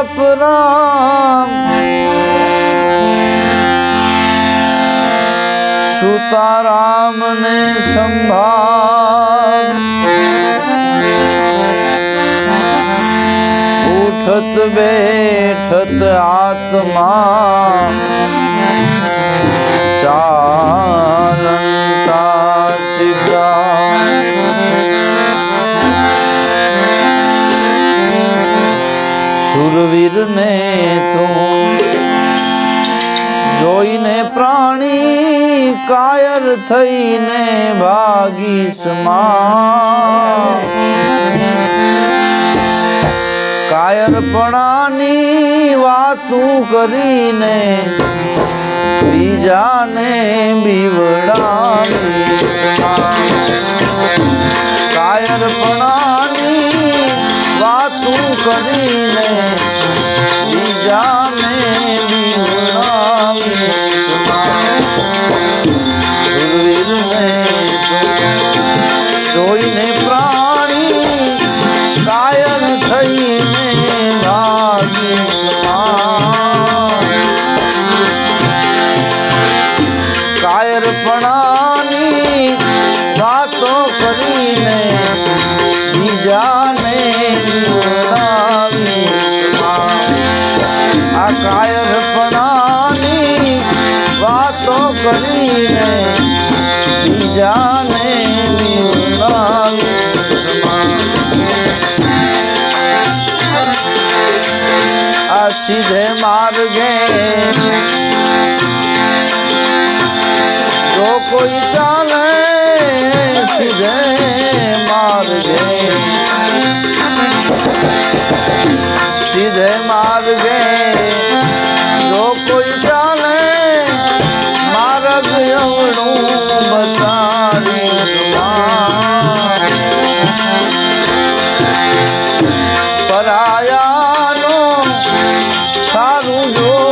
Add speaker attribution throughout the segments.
Speaker 1: અપરામ સુતારામ ને સંભાળ ઉઠત બેઠત આત્મા ચાલતા ચિગા સુરવીર ને તું જોઈને પ્રાણી કાયર થઈને ભાગીશ કાયરપણાની વાતું કરીને બીજાને બીવડાવીશ કાયરપણાની વાતું કરીને બીજાને વાતો કરીને બીજાને. આ સીધે માર્ગે calor.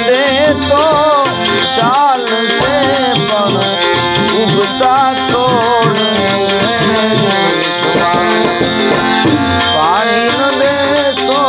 Speaker 1: દે તો ચાલશે પણ ઉગતા છોડ પાણી ન દે તો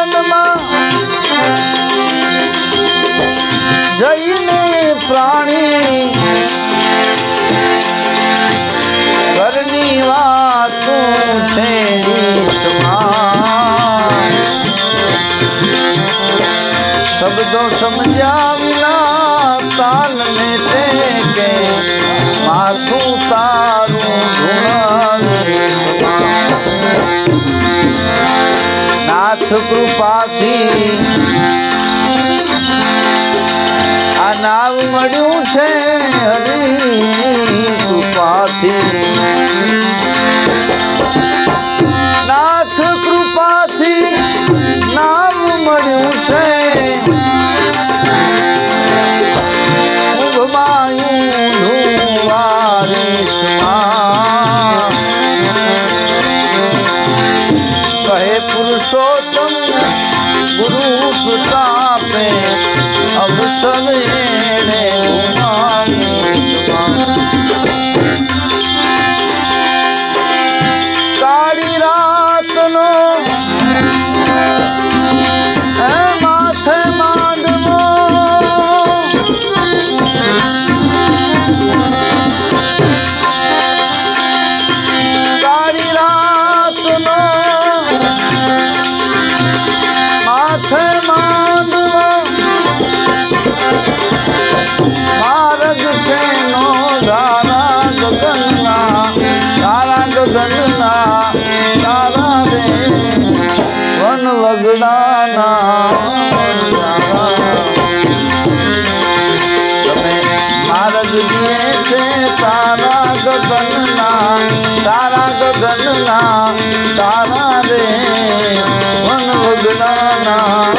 Speaker 1: હરિભજનમાં જઈને પ્રાણી ઘરની વાત છે. શબ્દો સમજ્યા વિના તાલને તે માથું Sua culpado Jerusalém તારા ગગનના તારા ગગનના તારા રે વન વગડાના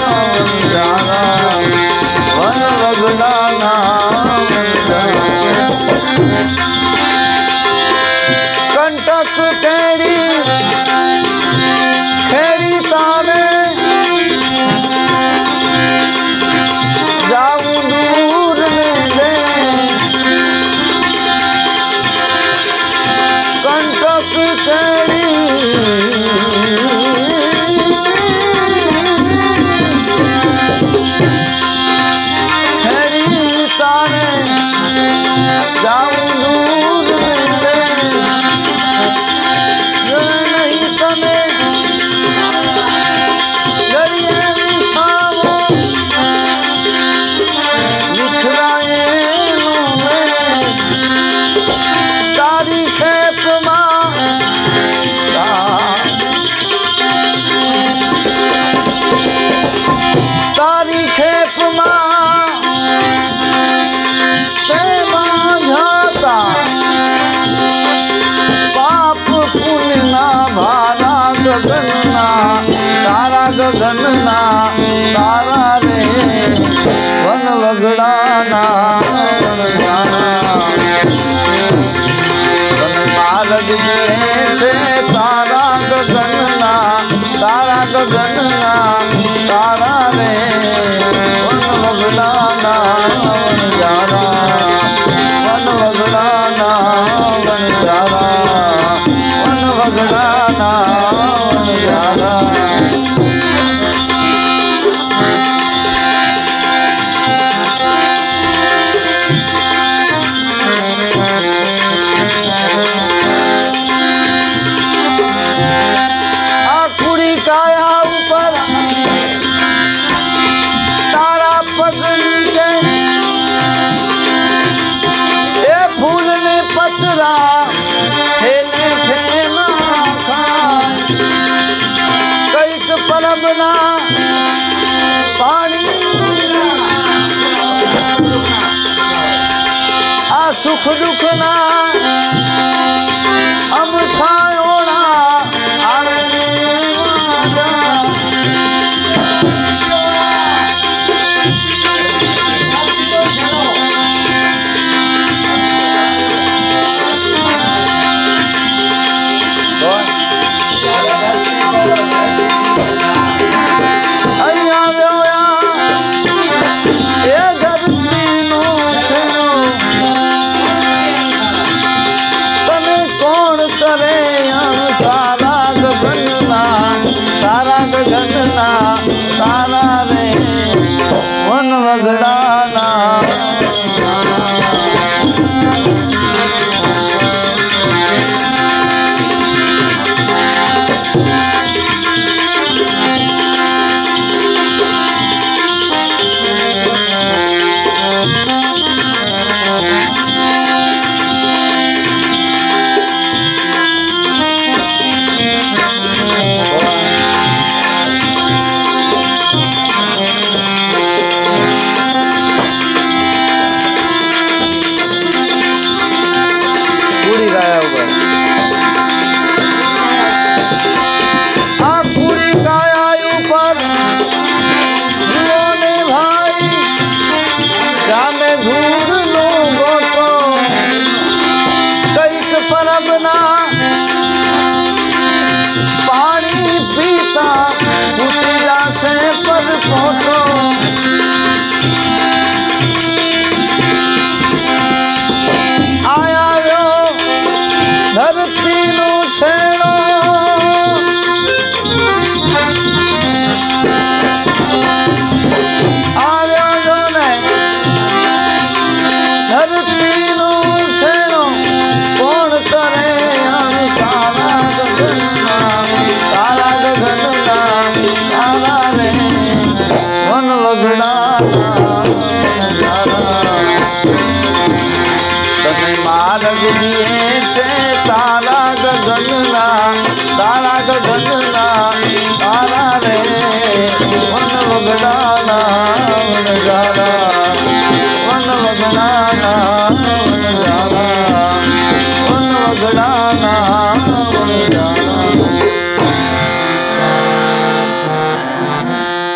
Speaker 1: વગનના તારા રે વન વગડાના નારદીએ છે તારા ગગનના તારા ગગનના. ગુલાબના પાણી. આ સુખ દુઃખના પૂરી ગયા ઉપર.